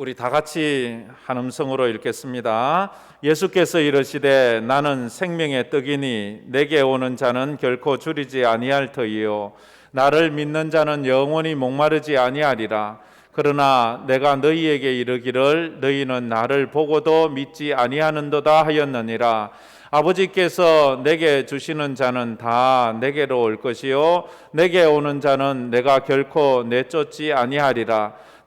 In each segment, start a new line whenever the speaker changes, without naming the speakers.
우리 다 같이 한 음성으로 읽겠습니다. 예수께서 이르시되 나는 생명의 떡이니 내게 오는 자는 결코 줄이지 아니할 터이요 나를 믿는 자는 영원히 목마르지 아니하리라. 그러나 내가 너희에게 이르기를 너희는 나를 보고도 믿지 아니하는도다 하였느니라. 아버지께서 내게 주시는 자는 다 내게로 올 것이요 내게 오는 자는 내가 결코 내쫓지 아니하리라.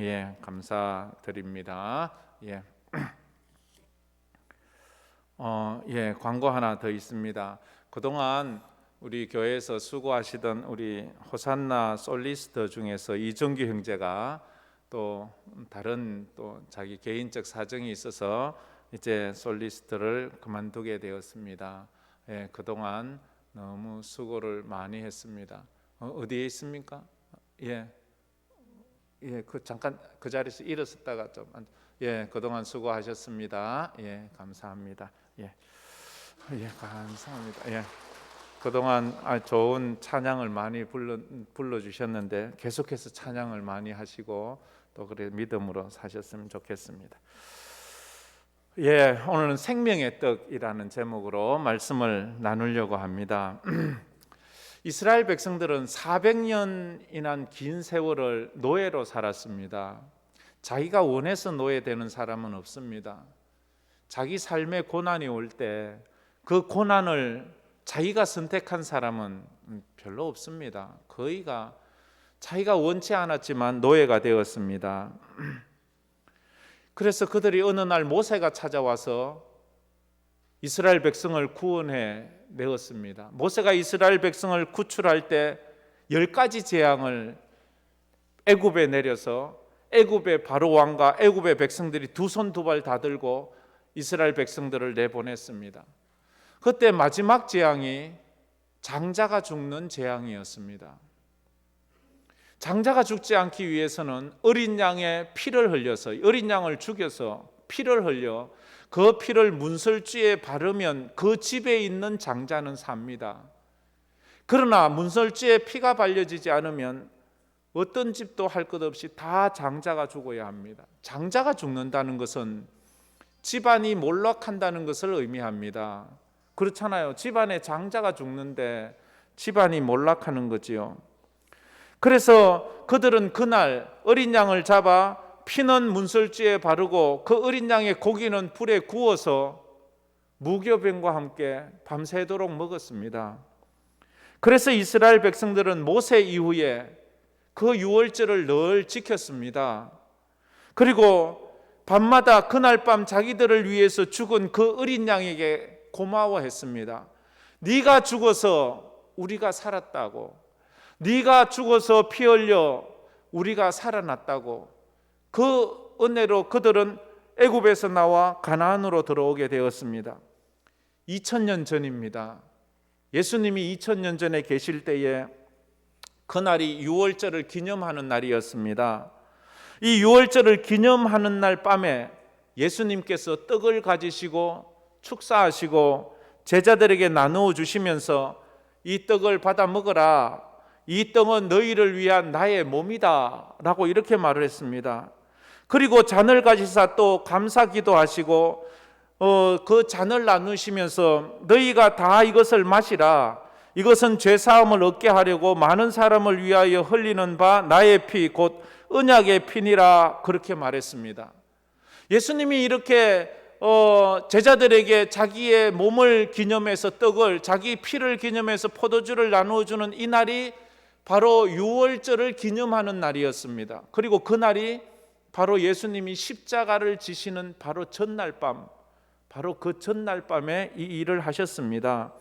예, 감사드립니다. 예. 어, 예, 광고 하나 더 있습니다. 그동안 우리 교회에서 수고하시던 우리 호산나 솔리스트 중에서 이정규 형제가 또 다른 또 자기 개인적 사정이 있어서 이제 솔리스트를 그만두게 되었습니다. 예, 그동안 너무 수고를 많이 했습니다. 어, 어디에 있습니까? 예, 예, 그 잠깐 그 자리에서 일어섰다가 좀 앉- 예, 그동안 수고하셨습니다. 예, 감사합니다. 예. 예, 감사합니다. 예. 그동안 아, 좋은 찬양을 많이 불러 불러 주셨는데 계속해서 찬양을 많이 하시고 또 그래 믿음으로 사셨으면 좋겠습니다. 예, 오늘은 생명의 떡이라는 제목으로 말씀을 나누려고 합니다. 이스라엘 백성들은 400년이난 긴 세월을 노예로 살았습니다. 자기가 원해서 노예되는 사람은 없습니다. 자기 삶에 고난이 올 때 그 고난을 자기가 선택한 사람은 별로 없습니다. 거의가 자기가 원치 않았지만 노예가 되었습니다. 그래서 그들이 어느 날 모세가 찾아와서 이스라엘 백성을 구원해 내었습니다. 모세가 이스라엘 백성을 구출할 때 열 가지 재앙을 애굽에 내려서 애굽의 바로 왕과 애굽의 백성들이 두 손 두 발 다 들고 이스라엘 백성들을 내보냈습니다. 그때 마지막 재앙이 장자가 죽는 재앙이었습니다. 장자가 죽지 않기 위해서는 어린 양의 피를 흘려서 어린 양을 죽여서 피를 흘려 그 피를 문설주에 바르면 그 집에 있는 장자는 삽니다. 그러나 문설주에 피가 발려지지 않으면 어떤 집도 할 것 없이 다 장자가 죽어야 합니다. 장자가 죽는다는 것은 집안이 몰락한다는 것을 의미합니다. 그렇잖아요. 집안에 장자가 죽는데 집안이 몰락하는 거지요. 그래서 그들은 그날 어린 양을 잡아 피는 문설주에 바르고 그 어린 양의 고기는 불에 구워서 무교병과 함께 밤새도록 먹었습니다. 그래서 이스라엘 백성들은 모세 이후에 그 유월절을 늘 지켰습니다. 그리고 밤마다 그날 밤 자기들을 위해서 죽은 그 어린 양에게 고마워했습니다. 네가 죽어서 우리가 살았다고. 네가 죽어서 피 흘려 우리가 살아났다고. 그 은혜로 그들은 애굽에서 나와 가나안으로 들어오게 되었습니다. 2000년 전입니다. 예수님이 2000년 전에 계실 때에 그날이 유월절을 기념하는 날이었습니다. 이 유월절을 기념하는 날 밤에 예수님께서 떡을 가지시고 축사하시고 제자들에게 나누어 주시면서 이 떡을 받아 먹어라. 이 떡은 너희를 위한 나의 몸이다. 라고 이렇게 말을 했습니다. 그리고 잔을 가지사 또 감사 기도하시고 어, 그 잔을 나누시면서 너희가 다 이것을 마시라. 이것은 죄 사함을 얻게 하려고 많은 사람을 위하여 흘리는 바 나의 피 곧 언약의 피니라 그렇게 말했습니다. 예수님이 이렇게 어, 제자들에게 자기의 몸을 기념해서 떡을 자기 피를 기념해서 포도주를 나누어 주는 이 날이 바로 유월절을 기념하는 날이었습니다. 그리고 그 날이 바로 예수님이 십자가를 지시는 바로 전날 밤 바로 그 전날 밤에 이 일을 하셨습니다.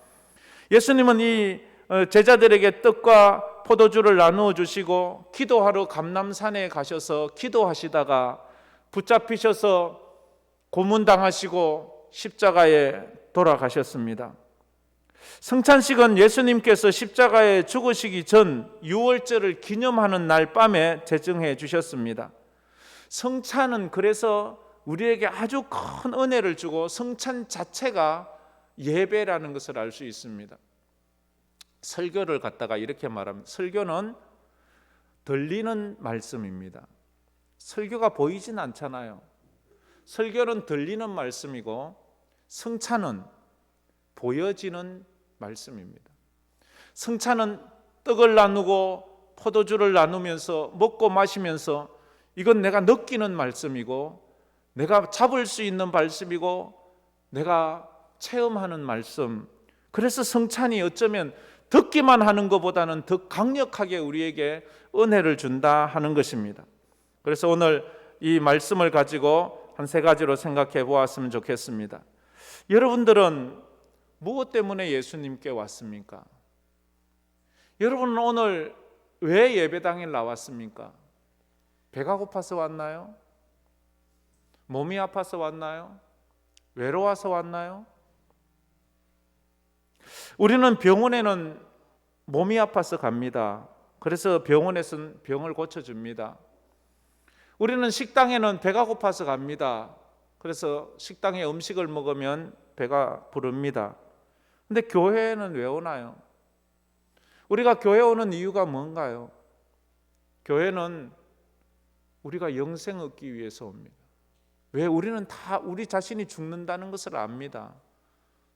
예수님은 이 어, 제자들에게 떡과 포도주를 나누어 주시고 기도하러 감남산에 가셔서 기도하시다가 붙잡히셔서 고문당하시고 십자가에 돌아가셨습니다. 성찬식은 예수님께서 십자가에 죽으시기 전 유월절을 기념하는 날 밤에 제정해 주셨습니다. 성찬은 그래서 우리에게 아주 큰 은혜를 주고 성찬 자체가 예배라는 것을 알 수 있습니다. 설교를 갖다가 이렇게 말합니다. 설교는 들리는 말씀입니다. 설교가 보이진 않잖아요. 설교는 들리는 말씀이고 성찬은 보여지는 말씀입니다. 성찬은 떡을 나누고 포도주를 나누면서 먹고 마시면서 이건 내가 느끼는 말씀이고 내가 잡을 수 있는 말씀이고 내가 체험하는 말씀. 그래서 성찬이 어쩌면 듣기만 하는 것보다는 더 강력하게 우리에게 은혜를 준다 하는 것입니다. 그래서 오늘 이 말씀을 가지고 한 세 가지로 생각해 보았으면 좋겠습니다. 여러분들은 무엇 때문에 예수님께 왔습니까? 여러분은 오늘 왜 예배당에 나왔습니까? 배가 고파서 왔나요? 몸이 아파서 왔나요? 외로워서 왔나요? 우리는 병원에는 몸이 아파서 갑니다. 그래서 병원에서는 병을 고쳐줍니다. 우리는 식당에는 배가 고파서 갑니다. 그래서 식당에 음식을 먹으면 배가 부릅니다. 근데 교회는 왜 오나요? 우리가 교회 오는 이유가 뭔가요? 교회는 우리가 영생 얻기 위해서 옵니다. 왜 우리는 다 우리 자신이 죽는다는 것을 압니다.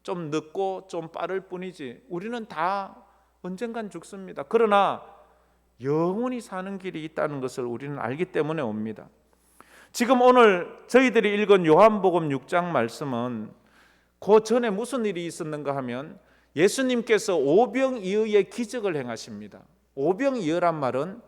좀 늦고 좀 빠를 뿐이지 우리는 다 언젠간 죽습니다. 그러나 영원히 사는 길이 있다는 것을 우리는 알기 때문에 옵니다. 지금 오늘 저희들이 읽은 요한복음 6장 말씀은 그 전에 무슨 일이 있었는가 하면 예수님께서 오병이어의 기적을 행하십니다. 오병이어란 말은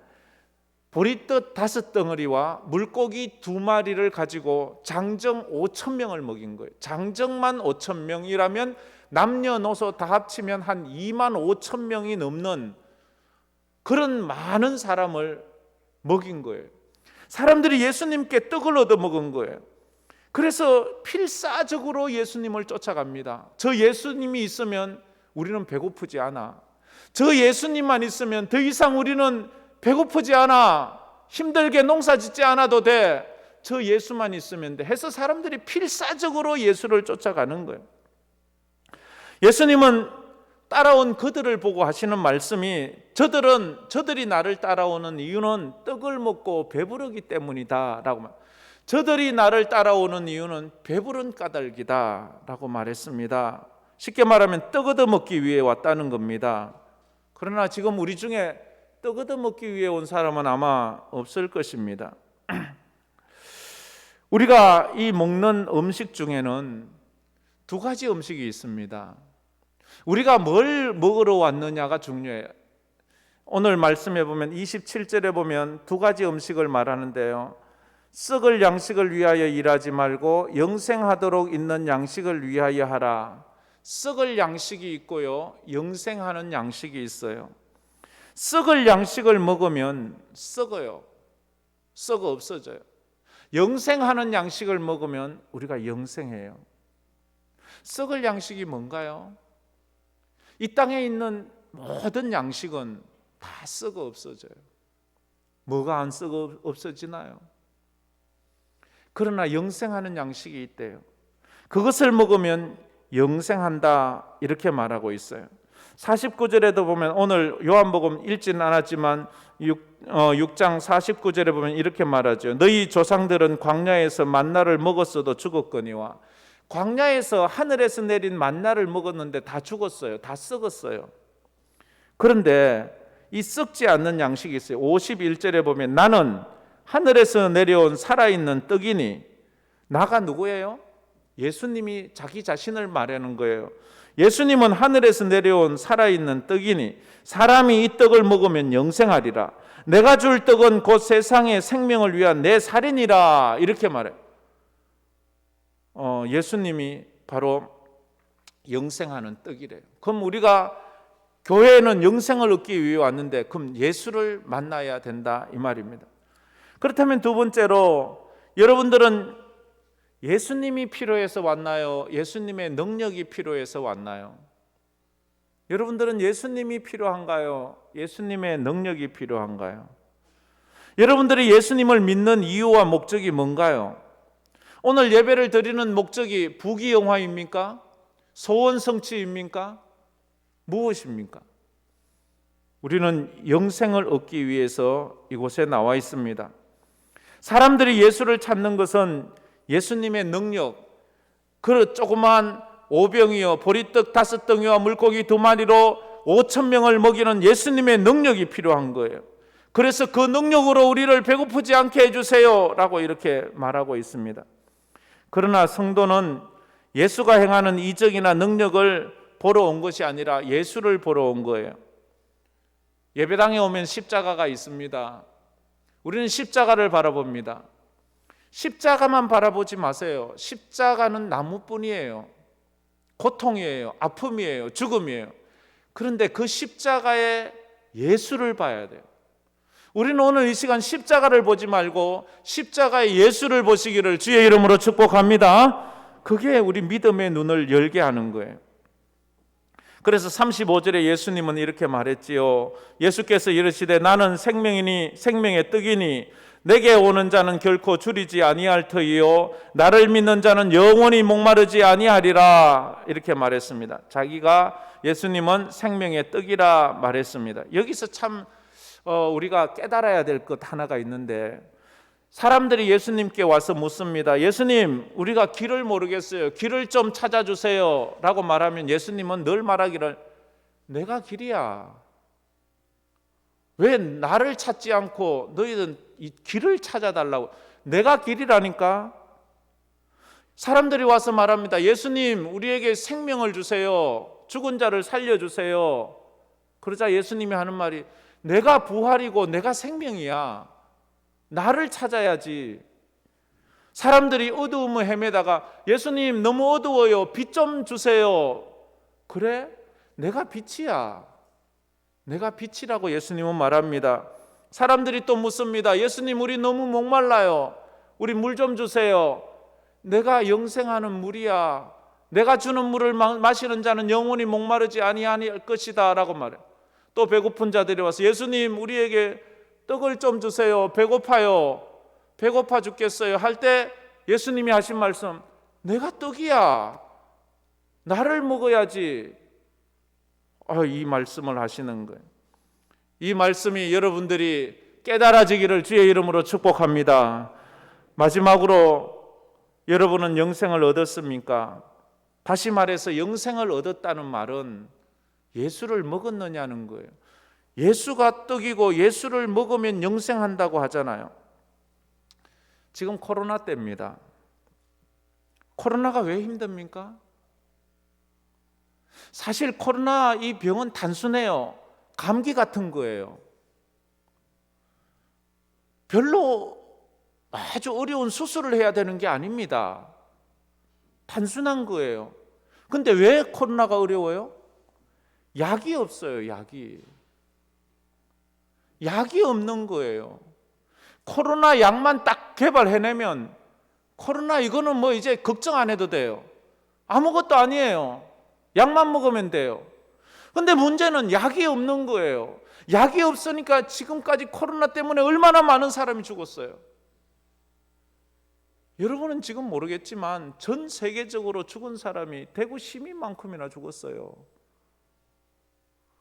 보리떡 다섯 덩어리와 물고기 두 마리를 가지고 장정 5천 명을 먹인 거예요. 장정만 5천 명이라면 남녀노소 다 합치면 한 2만 5천 명이 넘는 그런 많은 사람을 먹인 거예요. 사람들이 예수님께 떡을 얻어 먹은 거예요. 그래서 필사적으로 예수님을 쫓아갑니다. 저 예수님이 있으면 우리는 배고프지 않아. 저 예수님만 있으면 더 이상 우리는 배고프지 않아. 힘들게 농사 짓지 않아도 돼. 저 예수만 있으면 돼. 해서 사람들이 필사적으로 예수를 쫓아가는 거예요. 예수님은 따라온 그들을 보고 하시는 말씀이 저들은 저들이 나를 따라오는 이유는 떡을 먹고 배부르기 때문이다라고 말. 저들이 나를 따라오는 이유는 배부른 까닭이다라고 말했습니다. 쉽게 말하면 떡 얻어 먹기 위해 왔다는 겁니다. 그러나 지금 우리 중에 떡 얻어 먹기 위해 온 사람은 아마 없을 것입니다. 우리가 이 먹는 음식 중에는 두 가지 음식이 있습니다. 우리가 뭘 먹으러 왔느냐가 중요해요. 오늘 말씀해 보면 27절에 보면 두 가지 음식을 말하는데요. 썩을 양식을 위하여 일하지 말고 영생하도록 있는 양식을 위하여 하라. 썩을 양식이 있고요. 영생하는 양식이 있어요. 썩을 양식을 먹으면 썩어요. 썩어 없어져요. 영생하는 양식을 먹으면 우리가 영생해요. 썩을 양식이 뭔가요? 이 땅에 있는 모든 양식은 다 썩어 없어져요. 뭐가 안 썩어 없어지나요? 그러나 영생하는 양식이 있대요. 그것을 먹으면 영생한다 이렇게 말하고 있어요. 49절에도 보면 오늘 요한복음 읽지는 않았지만 6, 어, 6장 49절에 보면 이렇게 말하죠. 너희 조상들은 광야에서 만나를 먹었어도 죽었거니와 광야에서 하늘에서 내린 만나를 먹었는데 다 죽었어요. 다 썩었어요. 그런데 이 썩지 않는 양식이 있어요. 51절에 보면 나는 하늘에서 내려온 살아있는 떡이니 나가 누구예요? 예수님이 자기 자신을 말하는 거예요. 예수님은 하늘에서 내려온 살아있는 떡이니 사람이 이 떡을 먹으면 영생하리라. 내가 줄 떡은 곧 세상의 생명을 위한 내 살이니라. 이렇게 말해요. 어, 예수님이 바로 영생하는 떡이래요. 그럼 우리가 교회는 영생을 얻기 위해 왔는데 그럼 예수를 만나야 된다 이 말입니다. 그렇다면 두 번째로 여러분들은 예수님이 필요해서 왔나요? 예수님의 능력이 필요해서 왔나요? 여러분들은 예수님이 필요한가요? 예수님의 능력이 필요한가요? 여러분들이 예수님을 믿는 이유와 목적이 뭔가요? 오늘 예배를 드리는 목적이 부귀영화입니까? 소원 성취입니까? 무엇입니까? 우리는 영생을 얻기 위해서 이곳에 나와 있습니다. 사람들이 예수를 찾는 것은 예수님의 능력, 그 조그만 오병이어 보리떡 다섯 덩이와 물고기 두 마리로 오천 명을 먹이는 예수님의 능력이 필요한 거예요. 그래서 그 능력으로 우리를 배고프지 않게 해주세요 라고 이렇게 말하고 있습니다. 그러나 성도는 예수가 행하는 이적이나 능력을 보러 온 것이 아니라 예수를 보러 온 거예요. 예배당에 오면 십자가가 있습니다. 우리는 십자가를 바라봅니다. 십자가만 바라보지 마세요. 십자가는 나무뿐이에요. 고통이에요. 아픔이에요. 죽음이에요. 그런데 그 십자가에 예수를 봐야 돼요. 우리는 오늘 이 시간 십자가를 보지 말고 십자가의 예수를 보시기를 주의 이름으로 축복합니다. 그게 우리 믿음의 눈을 열게 하는 거예요. 그래서 35절에 예수님은 이렇게 말했지요. 예수께서 이르시되 나는 생명이니 생명의 떡이니 내게 오는 자는 결코 줄이지 아니할 터이요 나를 믿는 자는 영원히 목마르지 아니하리라 이렇게 말했습니다. 자기가 예수님은 생명의 떡이라 말했습니다. 여기서 참 어, 우리가 깨달아야 될 것 하나가 있는데 사람들이 예수님께 와서 묻습니다. 예수님, 우리가 길을 모르겠어요. 길을 좀 찾아주세요. 라고 말하면 예수님은 늘 말하기를 내가 길이야. 왜 나를 찾지 않고 너희는 이 길을 찾아달라고. 내가 길이라니까. 사람들이 와서 말합니다. 예수님, 우리에게 생명을 주세요. 죽은 자를 살려주세요. 그러자 예수님이 하는 말이 내가 부활이고 내가 생명이야. 나를 찾아야지. 사람들이 어두움을 헤매다가 예수님 너무 어두워요. 빛 좀 주세요. 그래? 내가 빛이야. 내가 빛이라고 예수님은 말합니다. 사람들이 또 묻습니다. 예수님 우리 너무 목말라요. 우리 물 좀 주세요. 내가 영생하는 물이야. 내가 주는 물을 마시는 자는 영원히 목마르지 아니할 것이다라고 말해. 또 배고픈 자들이 와서 예수님 우리에게 떡을 좀 주세요. 배고파요. 배고파 죽겠어요. 할 때 예수님이 하신 말씀, 내가 떡이야. 나를 먹어야지. 아, 이 말씀을 하시는 거예요. 이 말씀이 여러분들이 깨달아지기를 주의 이름으로 축복합니다. 마지막으로 여러분은 영생을 얻었습니까? 다시 말해서 영생을 얻었다는 말은 예수를 먹었느냐는 거예요. 예수가 떡이고 예수를 먹으면 영생한다고 하잖아요. 지금 코로나 때입니다. 코로나가 왜 힘듭니까? 사실 코로나 이 병은 단순해요. 감기 같은 거예요. 별로 아주 어려운 수술을 해야 되는 게 아닙니다. 단순한 거예요. 근데 왜 코로나가 어려워요? 약이 없어요, 약이. 약이 없는 거예요. 코로나 약만 딱 개발해내면 코로나 이거는 뭐 이제 걱정 안 해도 돼요. 아무것도 아니에요. 약만 먹으면 돼요. 근데 문제는 약이 없는 거예요. 약이 없으니까 지금까지 코로나 때문에 얼마나 많은 사람이 죽었어요. 여러분은 지금 모르겠지만 전 세계적으로 죽은 사람이 대구 시민만큼이나 죽었어요.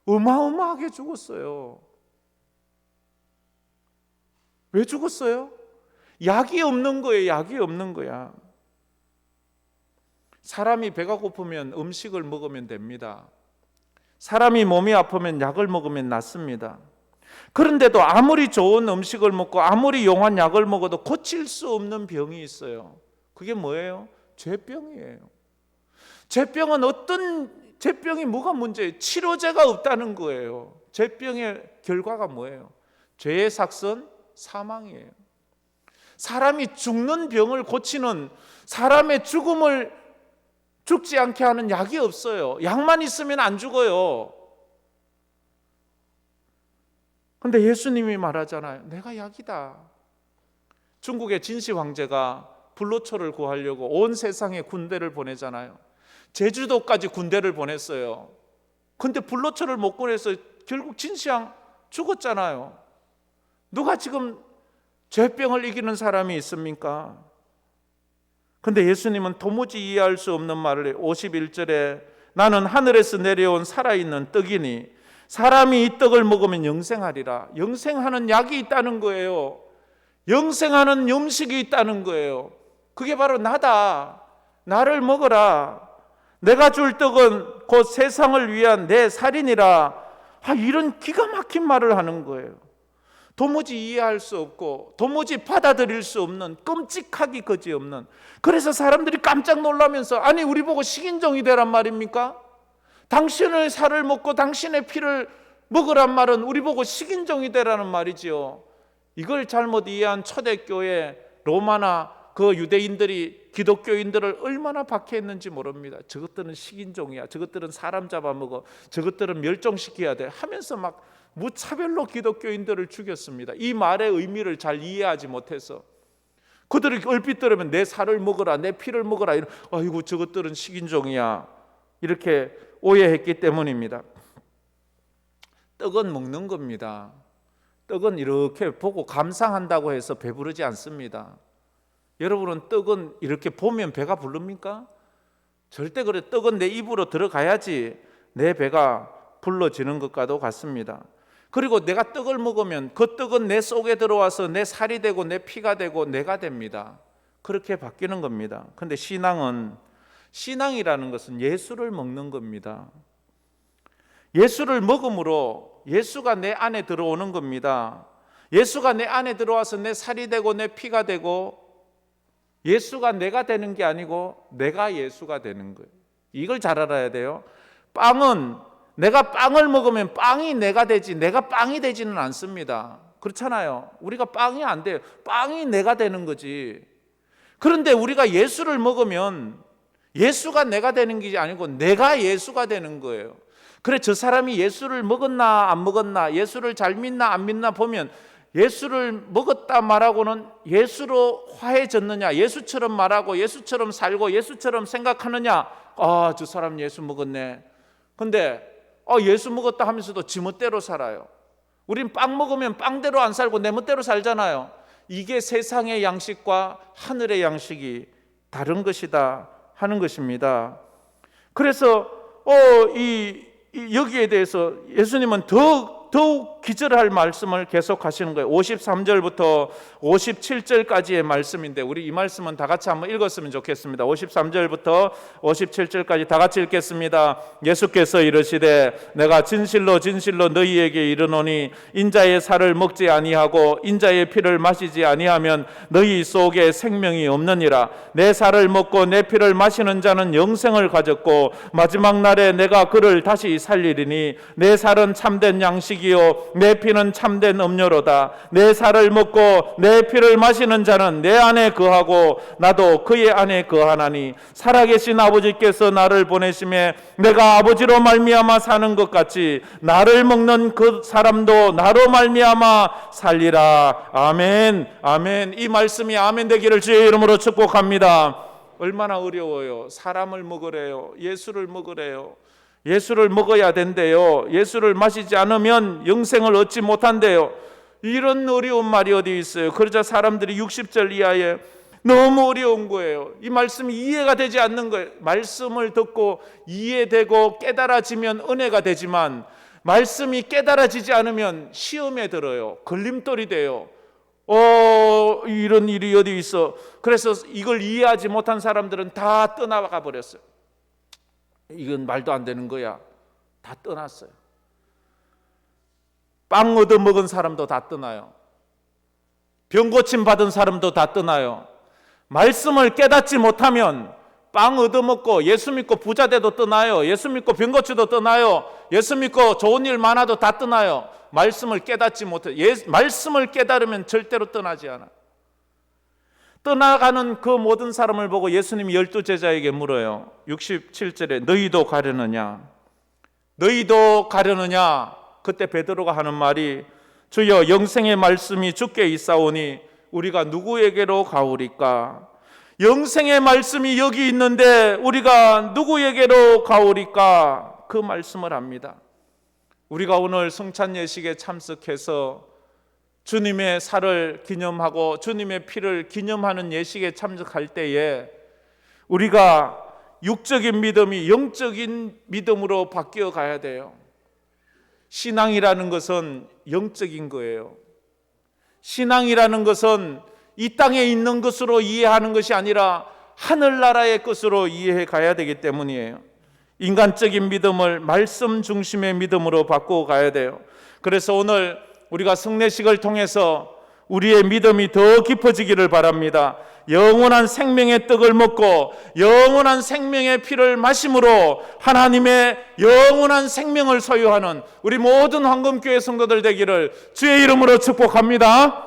어마어마하게 죽었어요. 왜 죽었어요? 약이 없는 거예요. 약이 없는 거야. 사람이 배가 고프면 음식을 먹으면 됩니다. 사람이 몸이 아프면 약을 먹으면 낫습니다. 그런데도 아무리 좋은 음식을 먹고 아무리 용한 약을 먹어도 고칠 수 없는 병이 있어요. 그게 뭐예요? 죄병이에요. 죄병은 어떤 죄병이 뭐가 문제예요? 치료제가 없다는 거예요. 죄병의 결과가 뭐예요? 죄의 삭선 사망이에요. 사람이 죽는 병을 고치는 사람의 죽음을 죽지 않게 하는 약이 없어요. 약만 있으면 안 죽어요. 근데 예수님이 말하잖아요. 내가 약이다. 중국의 진시 황제가 불로초를 구하려고 온 세상에 군대를 보내잖아요. 제주도까지 군대를 보냈어요. 근데 불로초를 못 구해서 결국 진시황 죽었잖아요. 누가 지금 죄병을 이기는 사람이 있습니까? 근데 예수님은 도무지 이해할 수 없는 말을 해요. 51절에 나는 하늘에서 내려온 살아있는 떡이니 사람이 이 떡을 먹으면 영생하리라. 영생하는 약이 있다는 거예요. 영생하는 음식이 있다는 거예요. 그게 바로 나다. 나를 먹어라. 내가 줄 떡은 곧 세상을 위한 내 살이니라. 아, 이런 기가 막힌 말을 하는 거예요. 도무지 이해할 수 없고 도무지 받아들일 수 없는 끔찍하기 거지없는 그래서 사람들이 깜짝 놀라면서 아니 우리 보고 식인종이 되란 말입니까? 당신의 살을 먹고 당신의 피를 먹으란 말은 우리 보고 식인종이 되라는 말이지요. 이걸 잘못 이해한 초대교회 로마나 그 유대인들이 기독교인들을 얼마나 박해했는지 모릅니다. 저것들은 식인종이야. 저것들은 사람 잡아먹어. 저것들은 멸종시켜야 돼. 하면서 막 무차별로 기독교인들을 죽였습니다. 이 말의 의미를 잘 이해하지 못해서 그들이 얼핏 들으면 내 살을 먹어라, 내 피를 먹어라. 이런, 아이고 저것들은 식인종이야. 이렇게 오해했기 때문입니다. 떡은 먹는 겁니다. 떡은 이렇게 보고 감상한다고 해서 배부르지 않습니다. 여러분은 떡은 이렇게 보면 배가 부릅니까? 절대 그래. 떡은 내 입으로 들어가야지 내 배가 불러지는 것과도 같습니다. 그리고 내가 떡을 먹으면 그 떡은 내 속에 들어와서 내 살이 되고 내 피가 되고 내가 됩니다. 그렇게 바뀌는 겁니다. 근데 신앙은 신앙이라는 것은 예수를 먹는 겁니다. 예수를 먹음으로 예수가 내 안에 들어오는 겁니다. 예수가 내 안에 들어와서 내 살이 되고 내 피가 되고 예수가 내가 되는 게 아니고 내가 예수가 되는 거예요. 이걸 잘 알아야 돼요. 빵은 내가 빵을 먹으면 빵이 내가 되지 내가 빵이 되지는 않습니다. 그렇잖아요. 우리가 빵이 안 돼요. 빵이 내가 되는 거지. 그런데 우리가 예수를 먹으면 예수가 내가 되는 게 아니고 내가 예수가 되는 거예요. 그래 저 사람이 예수를 먹었나 안 먹었나 예수를 잘 믿나 안 믿나 보면 예수를 먹었다 말하고는 예수로 화해졌느냐 예수처럼 말하고 예수처럼 살고 예수처럼 생각하느냐 아 저 사람 예수 먹었네 근데 어, 예수 먹었다 하면서도 지멋대로 살아요. 우린 빵 먹으면 빵대로 안 살고 내 멋대로 살잖아요. 이게 세상의 양식과 하늘의 양식이 다른 것이다 하는 것입니다. 그래서 어, 이, 이 여기에 대해서 예수님은 더욱 더욱 기절할 말씀을 계속 하시는 거예요. 53절부터 57절까지의 말씀인데 우리 이 말씀은 다 같이 한번 읽었으면 좋겠습니다. 53절부터 57절까지 다 같이 읽겠습니다. 예수께서 이르시되 내가 진실로 진실로 너희에게 이르노니 인자의 살을 먹지 아니하고 인자의 피를 마시지 아니하면 너희 속에 생명이 없느니라. 내 살을 먹고 내 피를 마시는 자는 영생을 가졌고 마지막 날에 내가 그를 다시 살리리니 내 살은 참된 양식 이요 내 피는 참된 음료로다. 내 살을 먹고 내 피를 마시는 자는 내 안에 거하고 나도 그의 안에 거하나니 살아계신 아버지께서 나를 보내심에 내가 아버지로 말미암아 사는 것 같이 나를 먹는 그 사람도 나로 말미암아 살리라. 아멘. 아멘. 이 말씀이 아멘 되기를 주의 이름으로 축복합니다. 얼마나 어려워요. 사람을 먹으래요. 예수를 먹으래요. 예수를 먹어야 된대요. 예수를 마시지 않으면 영생을 얻지 못한대요. 이런 어려운 말이 어디 있어요? 그러자 사람들이 60절 이하에 너무 어려운 거예요. 이 말씀이 이해가 되지 않는 거예요. 말씀을 듣고 이해되고 깨달아지면 은혜가 되지만 말씀이 깨달아지지 않으면 시험에 들어요. 걸림돌이 돼요. 어, 이런 일이 어디 있어. 그래서 이걸 이해하지 못한 사람들은 다 떠나가 버렸어요. 이건 말도 안 되는 거야. 다 떠났어요. 빵 얻어 먹은 사람도 다 떠나요. 병 고침 받은 사람도 다 떠나요. 말씀을 깨닫지 못하면 빵 얻어 먹고 예수 믿고 부자 돼도 떠나요. 예수 믿고 병 고치도 떠나요. 예수 믿고 좋은 일 많아도 다 떠나요. 말씀을 깨닫지 못해. 예, 말씀을 깨달으면 절대로 떠나지 않아. 떠나가는 그 모든 사람을 보고 예수님이 열두 제자에게 물어요. 67절에 너희도 가려느냐? 너희도 가려느냐? 그때 베드로가 하는 말이 주여 영생의 말씀이 주께 있사오니 우리가 누구에게로 가오리까? 영생의 말씀이 여기 있는데 우리가 누구에게로 가오리까 그 말씀을 합니다. 우리가 오늘 성찬 예식에 참석해서 주님의 살을 기념하고 주님의 피를 기념하는 예식에 참석할 때에 우리가 육적인 믿음이 영적인 믿음으로 바뀌어 가야 돼요. 신앙이라는 것은 영적인 거예요. 신앙이라는 것은 이 땅에 있는 것으로 이해하는 것이 아니라 하늘나라의 것으로 이해해 가야 되기 때문이에요. 인간적인 믿음을 말씀 중심의 믿음으로 바꾸어 가야 돼요. 그래서 오늘 우리가 성례식을 통해서 우리의 믿음이 더 깊어지기를 바랍니다. 영원한 생명의 떡을 먹고 영원한 생명의 피를 마심으로 하나님의 영원한 생명을 소유하는 우리 모든 황금교회 성도들 되기를 주의 이름으로 축복합니다.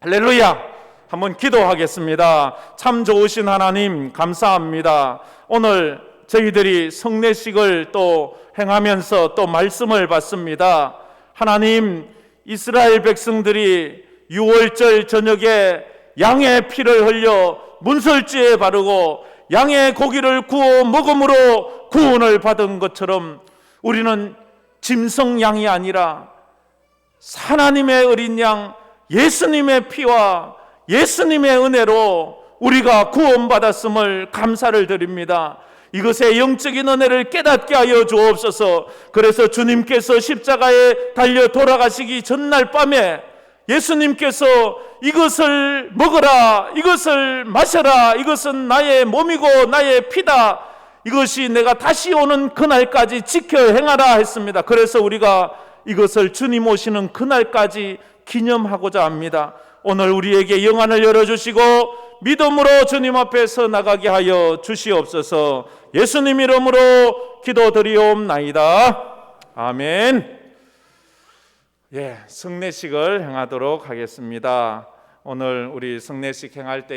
할렐루야. 한번 기도하겠습니다. 참 좋으신 하나님 감사합니다. 오늘 저희들이 성례식을 또 행하면서 또 말씀을 받습니다. 하나님 이스라엘 백성들이 6월절 저녁에 양의 피를 흘려 문설지에 바르고 양의 고기를 구워 먹음으로 구원을 받은 것처럼 우리는 짐승 양이 아니라 하나님의 어린 양 예수님의 피와 예수님의 은혜로 우리가 구원받았음을 감사를 드립니다. 이것의 영적인 은혜를 깨닫게 하여 주옵소서. 그래서 주님께서 십자가에 달려 돌아가시기 전날 밤에 예수님께서 이것을 먹어라, 이것을 마셔라, 이것은 나의 몸이고 나의 피다. 이것이 내가 다시 오는 그날까지 지켜 행하라 했습니다. 그래서 우리가 이것을 주님 오시는 그날까지 기념하고자 합니다. 오늘 우리에게 영안을 열어주시고 믿음으로 주님 앞에서 나가게 하여 주시옵소서 예수님 이름으로 기도드리옵나이다. 아멘. 예, 성례식을 행하도록 하겠습니다. 오늘 우리 성례식 행할 때